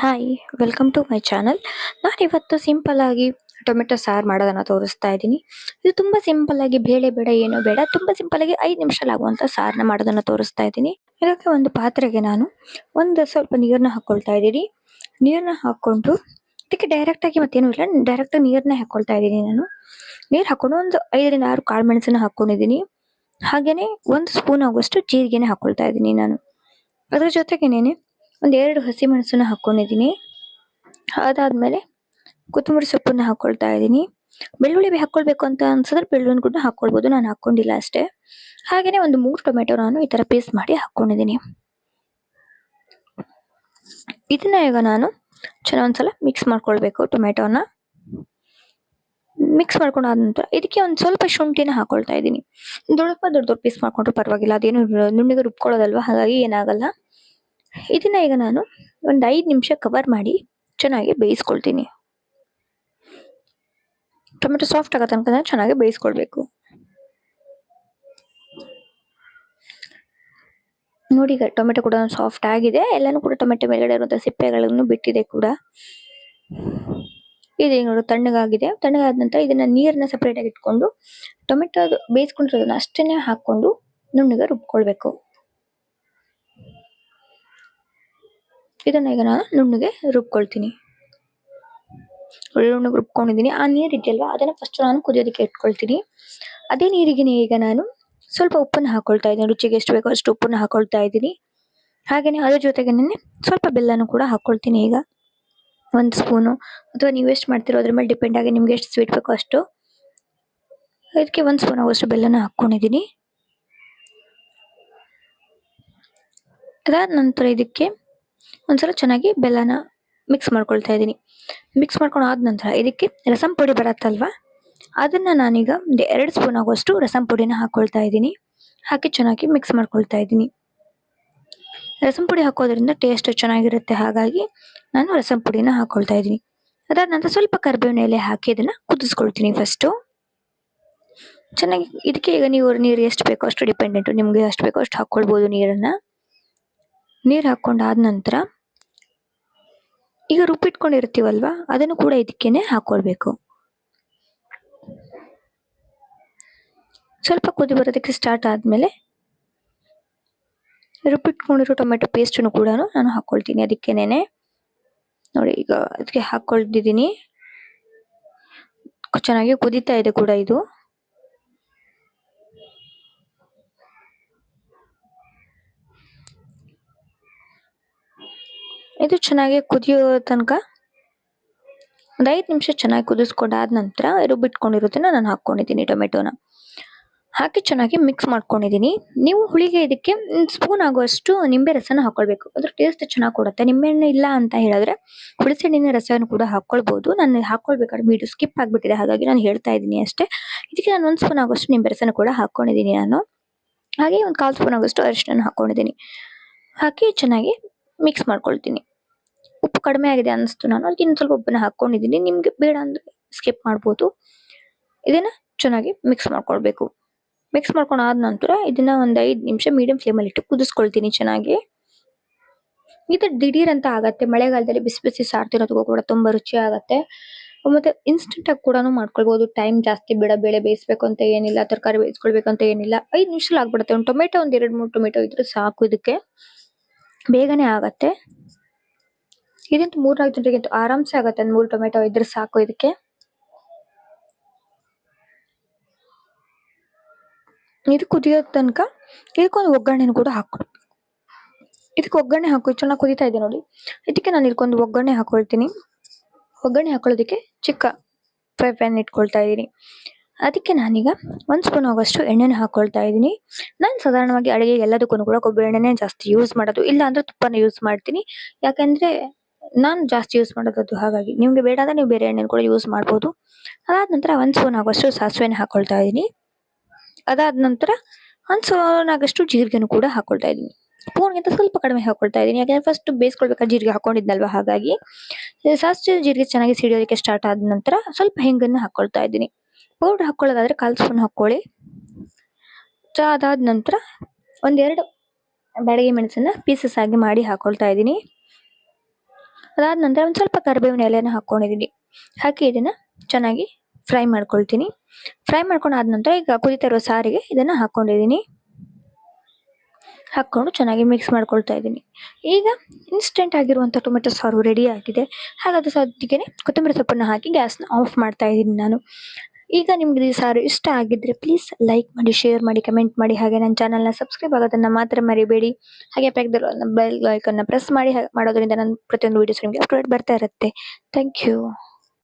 Hi welcome to my channel ನಾನಿವತ್ತು simple ಆಗಿ tomato ಸಾರು ಮಾಡೋದನ್ನು ತೋರಿಸ್ತಾ ಇದ್ದೀನಿ. ಇದು ತುಂಬ ಸಿಂಪಲ್ ಆಗಿ ಬೇಳೆ ಬೇಡ ಏನೂ ಬೇಡ, ತುಂಬ ಸಿಂಪಲ್ ಆಗಿ ಐದು ನಿಮಿಷದಲ್ಲಿ ಆಗುವಂಥ ಸಾರನ್ನ ಮಾಡೋದನ್ನು ತೋರಿಸ್ತಾ ಇದ್ದೀನಿ. ಇದಕ್ಕೆ ಒಂದು ಪಾತ್ರೆಗೆ ನಾನು ಒಂದು ಸ್ವಲ್ಪ ನೀರನ್ನ ಹಾಕ್ಕೊಳ್ತಾ ಇದ್ದೀನಿ. ನೀರನ್ನ ಹಾಕ್ಕೊಂಡು ಇದಕ್ಕೆ ಡೈರೆಕ್ಟಾಗಿ ಮತ್ತೇನು ಇಲ್ಲ ಡೈರೆಕ್ಟ್ ನೀರನ್ನ ಹಾಕ್ಕೊಳ್ತಾ ಇದ್ದೀನಿ ನಾನು. ನೀರು ಹಾಕ್ಕೊಂಡು ಒಂದು ಐದರಿಂದ ಆರು ಕಾಳು ಮೆಣಸನ್ನ ಹಾಕ್ಕೊಂಡಿದ್ದೀನಿ ಹಾಗೆಯೇ ಒಂದು ಸ್ಪೂನ್ ಆಗುವಷ್ಟು ಜೀರಿಗೆನೇ ಹಾಕ್ಕೊಳ್ತಾ ಇದ್ದೀನಿ ನಾನು. ಅದ್ರ ಜೊತೆಗೇನೆ ಒಂದ್ ಎರಡು ಹಸಿ ಹಾಕ್ಕೊಂಡಿದ್ದೀನಿ ಅದಾದ್ಮೇಲೆ ಕೊತ್ತಂಬರಿ ಸೊಪ್ಪನ್ನು ಹಾಕ್ಕೊಳ್ತಾ ಇದ್ದೀನಿ. ಬೆಳ್ಳುಳ್ಳಿ ಹಾಕ್ಕೊಳ್ಬೇಕು ಅಂತ ಅನ್ಸಿದ್ರೆ ಬೆಳ್ಳುಳ್ಳಿ ಕೂಡ ಹಾಕ್ಕೊಳ್ಬೋದು ನಾನು ಹಾಕ್ಕೊಂಡಿಲ್ಲ ಅಷ್ಟೇ. ಹಾಗೆಯೇ ಒಂದು ಮೂರು ಟೊಮೆಟೊ ನಾನು ಈ ಥರ ಪೀಸ್ ಮಾಡಿ ಹಾಕ್ಕೊಂಡಿದ್ದೀನಿ ಇದನ್ನ ಈಗ ನಾನು ಒಂದ್ಸಲ ಮಿಕ್ಸ್ ಮಾಡ್ಕೊಳ್ಬೇಕು ಟೊಮೆಟೊನ. ಮಿಕ್ಸ್ ಮಾಡ್ಕೊಂಡಾದ ನಂತರ ಇದಕ್ಕೆ ಒಂದು ಸ್ವಲ್ಪ ಶುಂಠಿನ ಹಾಕೊಳ್ತಾ ಇದ್ದೀನಿ. ದೊಡ್ಡಪ್ಪ ದೊಡ್ಡ ದೊಡ್ಡ ಪೀಸ್ ಮಾಡ್ಕೊಂಡ್ರು ಪರವಾಗಿಲ್ಲ. ಅದೇನು ನುಣ್ಣಗೆ ರುಬ್ಕೊಳ್ಳೋದಲ್ವ? ಹಾಗಾಗಿ ಏನಾಗಲ್ಲ. ಇದನ್ನ ಈಗ ನಾನು ಒಂದು ಐದು ನಿಮಿಷ ಕವರ್ ಮಾಡಿ ಚೆನ್ನಾಗಿ ಬೇಯಿಸ್ಕೊಳ್ತೀನಿ. ಟೊಮೆಟೊ ಸಾಫ್ಟ್ ಆಗೋ ತನಕ ಚೆನ್ನಾಗಿ ಬೇಯಿಸ್ಕೊಳ್ಬೇಕು. ನೋಡಿ ಈಗ ಟೊಮೆಟೊ ಕೂಡ ಸಾಫ್ಟ್ ಆಗಿದೆ. ಎಲ್ಲಾನು ಕೂಡ ಟೊಮೆಟೊ ಮೇಲ್ಗಡೆ ಇರುವಂಥ ಸಿಪ್ಪೆಗಳನ್ನು ಬಿಟ್ಟಿದೆ ಕೂಡ. ಇದೆ ನೋಡಿ ತಣ್ಣಗಾಗಿದೆ. ತಣ್ಣಗಾದ ನಂತರ ಇದನ್ನ ನೀರನ್ನ ಸಪ್ರೇಟಾಗಿ ಇಟ್ಕೊಂಡು ಟೊಮೆಟೊ ಬೇಯಿಸ್ಕೊಂಡಿರೋದನ್ನ ಅಷ್ಟೇ ಹಾಕೊಂಡು ನುಣ್ಣಗೆ ರುಬ್ಕೊಳ್ಬೇಕು. ಇದನ್ನ ಈಗ ನಾನು ನುಣ್ಣಗೆ ರುಬ್ಕೊಳ್ತೀನಿ. ಒಳ್ಳೆ ರುಬ್ಕೊಂಡಿದ್ದೀನಿ. ಆ ನೀರು ಇದೆಯಲ್ವಾ? ಅದನ್ನು ಫಸ್ಟ್ ನಾನು ಕುದಿಯೋದಕ್ಕೆ ಇಟ್ಕೊಳ್ತೀನಿ. ಅದೇ ನೀರಿಗೆ ಈಗ ನಾನು ಸ್ವಲ್ಪ ಉಪ್ಪನ್ನು ಹಾಕೊಳ್ತಾ ಇದ್ದೀನಿ. ರುಚಿಗೆ ಎಷ್ಟು ಬೇಕೋ ಅಷ್ಟು ಉಪ್ಪನ್ನು ಹಾಕೊಳ್ತಾ ಇದ್ದೀನಿ. ಹಾಗೆಯೇ ಅದ್ರ ಜೊತೆಗೆ ಸ್ವಲ್ಪ ಬೆಲ್ಲನೂ ಕೂಡ ಹಾಕ್ಕೊಳ್ತೀನಿ ಈಗ. ಒಂದು ಸ್ಪೂನು. ಅಥವಾ ನೀವು ಎಷ್ಟು ಮಾಡ್ತಿರೋ ಅದ್ರ ಮೇಲೆ ಡಿಪೆಂಡ್ ಆಗಿ ನಿಮ್ಗೆ ಎಷ್ಟು ಸ್ವೀಟ್ ಬೇಕೋ ಅಷ್ಟು. ಇದಕ್ಕೆ ಒಂದು ಸ್ಪೂನ್ ಆಗುವಷ್ಟು ಬೆಲ್ಲನ ಹಾಕ್ಕೊಂಡಿದ್ದೀನಿ ಅದಾದ ನಂತರ ಇದಕ್ಕೆ ಒಂದ್ಸಲ ಚೆನ್ನಾಗಿ ಬೆಲ್ಲನ ಮಿಕ್ಸ್ ಮಾಡ್ಕೊಳ್ತಾ ಇದ್ದೀನಿ. ಮಿಕ್ಸ್ ಮಾಡ್ಕೊಂಡು ಆದ ನಂತರ ಇದಕ್ಕೆ ರಸಂ ಪುಡಿ ಬರತ್ತಲ್ವಾ? ಅದನ್ನು ನಾನೀಗ ಒಂದು ಎರಡು ಸ್ಪೂನ್ ಆಗುವಷ್ಟು ರಸಂ ಪುಡಿನ ಹಾಕ್ಕೊಳ್ತಾ ಇದ್ದೀನಿ. ಹಾಕಿ ಚೆನ್ನಾಗಿ ಮಿಕ್ಸ್ ಮಾಡ್ಕೊಳ್ತಾ ಇದ್ದೀನಿ. ರಸಂ ಪುಡಿ ಹಾಕೋದ್ರಿಂದ ಟೇಸ್ಟ್ ಚೆನ್ನಾಗಿರುತ್ತೆ. ಹಾಗಾಗಿ ನಾನು ರಸಂ ಪುಡಿನ ಹಾಕ್ಕೊಳ್ತಾ ಇದ್ದೀನಿ. ಅದಾದ ನಂತರ ಸ್ವಲ್ಪ ಕರಿಬೇವಿನ ಎಲೆ ಹಾಕಿ ಅದನ್ನು ಕುದಿಸ್ಕೊಳ್ತೀನಿ ಫಸ್ಟು ಚೆನ್ನಾಗಿ ಇದಕ್ಕೆ ಈಗ ನೀವು ನೀರು ಎಷ್ಟು ಬೇಕೋ ಅಷ್ಟು ಡಿಪೆಂಡೆಂಟು ನಿಮಗೆ ಎಷ್ಟು ಬೇಕೋ ಅಷ್ಟು ಹಾಕ್ಕೊಳ್ಬೋದು ನೀರನ್ನು. ನೀರು ಹಾಕ್ಕೊಂಡಾದ ನಂತರ ಈಗ ರುಬ್ಬಿಟ್ಕೊಂಡಿರ್ತೀವಲ್ವ? ಅದನ್ನು ಕೂಡ ಇದಕ್ಕೇನೆ ಹಾಕ್ಕೊಳ್ಬೇಕು ಸ್ವಲ್ಪ ಕುದಿ ಬರೋದಕ್ಕೆ ಸ್ಟಾರ್ಟ್ ಆದಮೇಲೆ ರುಬ್ಬಿಟ್ಕೊಂಡಿರೋ ಟೊಮೆಟೊ ಪೇಸ್ಟನ್ನು ಕೂಡ ನಾನು ಹಾಕ್ಕೊಳ್ತೀನಿ ಅದಕ್ಕೇನೆ ನೋಡಿ, ಈಗ ಅದಕ್ಕೆ ಹಾಕ್ಕೊಳ್ತಿದ್ದೀನಿ ಚೆನ್ನಾಗಿ ಕುದೀತಾ ಇದೆ ಕೂಡ ಇದು. ಇದು ಚೆನ್ನಾಗಿ ಕುದಿಯೋ ತನಕ ಒಂದು ಐದು ನಿಮಿಷ ಚೆನ್ನಾಗಿ ಕುದಿಸ್ಕೊಂಡಾದ ನಂತರ ರುಬ್ಬಿಟ್ಕೊಂಡಿರೋದನ್ನ ನಾನು ಹಾಕೊಂಡಿದ್ದೀನಿ ಟೊಮೆಟೊನ. ಹಾಕಿ ಚೆನ್ನಾಗಿ ಮಿಕ್ಸ್ ಮಾಡ್ಕೊಂಡಿದ್ದೀನಿ. ನೀವು ಹುಳಿಗೆ ಇದಕ್ಕೆ ಸ್ಪೂನ್ ಆಗುವಷ್ಟು ನಿಂಬೆ ರಸನ ಹಾಕ್ಕೊಳ್ಬೇಕು ಅದ್ರ ಟೇಸ್ಟ್ ಚೆನ್ನಾಗಿ ಕೊಡುತ್ತೆ. ನಿಂಬೆಹಣ್ಣು ಇಲ್ಲ ಅಂತ ಹೇಳಿದ್ರೆ ಹುಳಿಸೆಣ್ಣಿನ ರಸವನ್ನು ಕೂಡ ಹಾಕ್ಕೊಳ್ಬೋದು ನಾನು ಹಾಕ್ಕೊಳ್ಬೇಕಾದ್ರೆ ವಿಡಿಯೋ ಸ್ಕಿಪ್ ಆಗಿಬಿಟ್ಟಿದೆ. ಹಾಗಾಗಿ ನಾನು ಹೇಳ್ತಾ ಇದ್ದೀನಿ ಅಷ್ಟೇ. ಇದಕ್ಕೆ ನಾನು ಒಂದು ಸ್ಪೂನ್ ಆಗುವಷ್ಟು ನಿಂಬೆ ರಸನ ಕೂಡ ಹಾಕ್ಕೊಂಡಿದ್ದೀನಿ ನಾನು. ಹಾಗೆ ಒಂದು ಕಾಲ್ ಸ್ಪೂನ್ ಆಗುವಷ್ಟು ಅರಿಶಿನ ಹಾಕೊಂಡಿದ್ದೀನಿ. ಹಾಕಿ ಚೆನ್ನಾಗಿ ಮಿಕ್ಸ್ ಮಾಡ್ಕೊಳ್ತೀನಿ. ಉಪ್ಪು ಕಡಿಮೆ ಆಗಿದೆ ಅನಿಸ್ತು ನಾನು. ಅದಕ್ಕೆ ಇನ್ನು ಸ್ವಲ್ಪ ಉಪ್ಪನ್ನ ಹಾಕ್ಕೊಂಡಿದ್ದೀನಿ. ನಿಮ್ಗೆ ಬೇಡ ಅಂದ್ರೆ ಸ್ಕಿಪ್ ಮಾಡ್ಬೋದು. ಇದನ್ನ ಚೆನ್ನಾಗಿ ಮಿಕ್ಸ್ ಮಾಡ್ಕೊಳ್ಬೇಕು. ಮಿಕ್ಸ್ ಮಾಡ್ಕೊಂಡು ಆದ ನಂತರ ಇದನ್ನ ಒಂದು ಐದು ನಿಮಿಷ ಮೀಡಿಯಂ ಫ್ಲೇಮಲ್ಲಿ ಇಟ್ಟು ಕುದಿಸ್ಕೊಳ್ತೀನಿ ಚೆನ್ನಾಗಿ. ಇದು ದಿಢೀರ್ ಅಂತ ಆಗತ್ತೆ. ಮಳೆಗಾಲದಲ್ಲಿ ಬಿಸಿ ಬಿಸಿ ಸಾರು ತಿನ್ನೋದಕ್ಕೂ ಕೂಡ ತುಂಬಾ ರುಚಿ ಆಗತ್ತೆ. ಮತ್ತೆ ಇನ್ಸ್ಟೆಂಟ್ ಆಗಿ ಕೂಡ ಮಾಡ್ಕೊಳ್ಬಹುದು ಟೈಮ್ ಜಾಸ್ತಿ ಬೇಡ, ಬೇಳೆ ಬೇಯಿಸ್ಬೇಕು ಅಂತ ಏನಿಲ್ಲ, ತರಕಾರಿ ಬೇಯಿಸ್ಕೊಳ್ಬೇಕು ಅಂತ ಏನಿಲ್ಲ. ಐದು ನಿಮಿಷದಲ್ಲಿ ಆಗ್ಬಿಡುತ್ತೆ. ಒಂದು ಟೊಮೆಟೊ, ಒಂದ್ ಎರಡು ಮೂರು ಟೊಮೆಟೊ ಇದ್ರೆ ಸಾಕು ಇದಕ್ಕೆ. ಬೇಗನೆ ಆಗತ್ತೆ. ಇದಂತೂ ಮೂರ್ನಾಲ್ಕು ಜನರಿಗೆ ಆರಾಮ್ಸೆ ಆಗತ್ತೆ. ಒಂದ್ ಮೂರು ಟೊಮೆಟೊ ಇದ್ರೆ ಸಾಕು ಇದಕ್ಕೆ. ಇದು ಕುದಿಯೋ ತನಕ ಇದಕ್ಕೊಂದು ಒಗ್ಗರಣೆನ ಕೂಡ ಹಾಕೊ. ಇದಕ್ಕೆ ಒಗ್ಗರಣೆ ಹಾಕೋ. ಚೆನ್ನಾಗಿ ಕುದಿತಾ ಇದೆ ನೋಡಿ. ಇದಕ್ಕೆ ನಾನು ಇದಕ್ಕೊಂದು ಒಗ್ಗರಣೆ ಹಾಕೊಳ್ತೀನಿ. ಒಗ್ಗರಣೆ ಹಾಕೊಳ್ಳೋದಕ್ಕೆ ಚಿಕ್ಕ ಫ್ರೈ ಪ್ಯಾನ್ ಇಟ್ಕೊಳ್ತಾ ಇದ್ದೀನಿ. ಅದಕ್ಕೆ ನಾನೀಗ ಒಂದು ಸ್ಪೂನ್ ಆಗೋಷ್ಟು ಎಣ್ಣೆನ ಹಾಕೊಳ್ತಾ ಇದ್ದೀನಿ. ನಾನು ಸಾಧಾರಣವಾಗಿ ಅಡುಗೆ ಎಲ್ಲದಕ್ಕೂ ಕೂಡ ಕೊಬ್ಬರಿ ಎಣ್ಣೆನೇ ಜಾಸ್ತಿ ಯೂಸ್ ಮಾಡೋದು. ಇಲ್ಲ ಅಂದ್ರೆ ತುಪ್ಪನ ಯೂಸ್ ಮಾಡ್ತೀನಿ. ಯಾಕಂದ್ರೆ ನಾನು ಜಾಸ್ತಿ ಯೂಸ್ ಮಾಡೋದು ಅದು ಹಾಗಾಗಿ. ನಿಮಗೆ ಬೇಡ ಅಂದರೆ ನೀವು ಬೇರೆ ಎಣ್ಣೆನ ಕೂಡ ಯೂಸ್ ಮಾಡ್ಬೋದು. ಅದಾದ ನಂತರ ಒಂದು ಸ್ಪೂನ್ ಆಗುವಷ್ಟು ಸಾಸಿವೆನ ಹಾಕ್ಕೊಳ್ತಾ ಇದ್ದೀನಿ. ಅದಾದ ನಂತರ ಒಂದು ಸ್ಪೂನ್ ಆಗಷ್ಟು ಜೀರಿಗೆನೂ ಕೂಡ ಹಾಕ್ಕೊಳ್ತಾ ಇದ್ದೀನಿ. ಸ್ಪೂನ್ಗಿಂತ ಸ್ವಲ್ಪ ಕಡಿಮೆ ಹಾಕ್ಕೊಳ್ತಾ ಇದ್ದೀನಿ. ಯಾಕೆಂದರೆ ಫಸ್ಟ್ ಬೇಯಿಸ್ಕೊಳ್ಬೇಕಾದ್ರೆ ಜೀರಿಗೆ ಹಾಕೊಂಡಿದ್ನಲ್ವಾ ಹಾಗಾಗಿ. ಸಾಸಿವೆ ಜೀರಿಗೆ ಚೆನ್ನಾಗಿ ಸಿಡಿಯೋದಕ್ಕೆ ಸ್ಟಾರ್ಟ್ ಆದ ನಂತರ ಸ್ವಲ್ಪ ಹೆಂಗನ್ನು ಹಾಕ್ಕೊಳ್ತಾ ಇದ್ದೀನಿ. ಪೌಡ್ರ್ ಹಾಕೊಳ್ಳೋದಾದ್ರೆ ಕಾಲು ಸ್ಪೂನ್ ಹಾಕೊಳ್ಳಿ. ಅದಾದ ನಂತರ ಒಂದೆರಡು ಬ್ಯಾಡಗಿ ಮೆಣಸನ್ನು ಪೀಸಸ್ ಆಗಿ ಮಾಡಿ ಹಾಕ್ಕೊಳ್ತಾ ಇದ್ದೀನಿ. ಅದಾದ ನಂತರ ಒಂದು ಸ್ವಲ್ಪ ಕರಿಬೇವಿನ ಎಲೆಯನ್ನು ಹಾಕ್ಕೊಂಡಿದ್ದೀನಿ ಹಾಕಿ ಇದನ್ನು ಚೆನ್ನಾಗಿ ಫ್ರೈ ಮಾಡ್ಕೊಳ್ತೀನಿ. ಫ್ರೈ ಮಾಡ್ಕೊಂಡು ಮಾಡ್ಕೊಂಡಾದ ನಂತರ ಈಗ ಕುದಿತಿರೋ ಸಾರಿಗೆ ಇದನ್ನು ಹಾಕ್ಕೊಂಡಿದ್ದೀನಿ ಹಾಕ್ಕೊಂಡು ಚೆನ್ನಾಗಿ ಮಿಕ್ಸ್ ಮಾಡ್ಕೊಳ್ತಾ ಇದ್ದೀನಿ ಈಗ ಇನ್ಸ್ಟೆಂಟ್ ಆಗಿರುವಂಥ ಟೊಮೆಟೊ ಸಾರು ರೆಡಿ ಆಗಿದೆ. ಹಾಗಾದ್ರೆ ಸದ್ಯಕ್ಕೆ ಕೊತ್ತಂಬರಿ ಸೊಪ್ಪನ್ನು ಹಾಕಿ ಗ್ಯಾಸ್ನ ಆಫ್ ಮಾಡ್ತಾ ಇದ್ದೀನಿ ನಾನು. ಈಗ ನಿಮ್ಗೆ ಈ ಸಾರು ಇಷ್ಟ ಆಗಿದ್ರೆ ಪ್ಲೀಸ್ ಲೈಕ್ ಮಾಡಿ ಶೇರ್ ಮಾಡಿ ಕಮೆಂಟ್ ಮಾಡಿ, ಹಾಗೆ ನನ್ನ ಚಾನಲ್ನ ಸಬ್ಸ್ಕ್ರೈಬ್ ಆಗೋದನ್ನು ಮಾತ್ರ ಮರಿಬೇಡಿ. ಹಾಗೆ ಪಕ್ಕದಲ್ಲಿರೋ ಬೆಲ್ ಐಕನ್ನ ಪ್ರೆಸ್ ಮಾಡಿ ಮಾಡೋದ್ರಿಂದ ನನ್ನ ಪ್ರತಿಯೊಂದು ವೀಡಿಯೋಸ್ ನಿಮಗೆ ಅಪ್ಡೇಟ್ ಬರ್ತಾ ಇರುತ್ತೆ. Thank you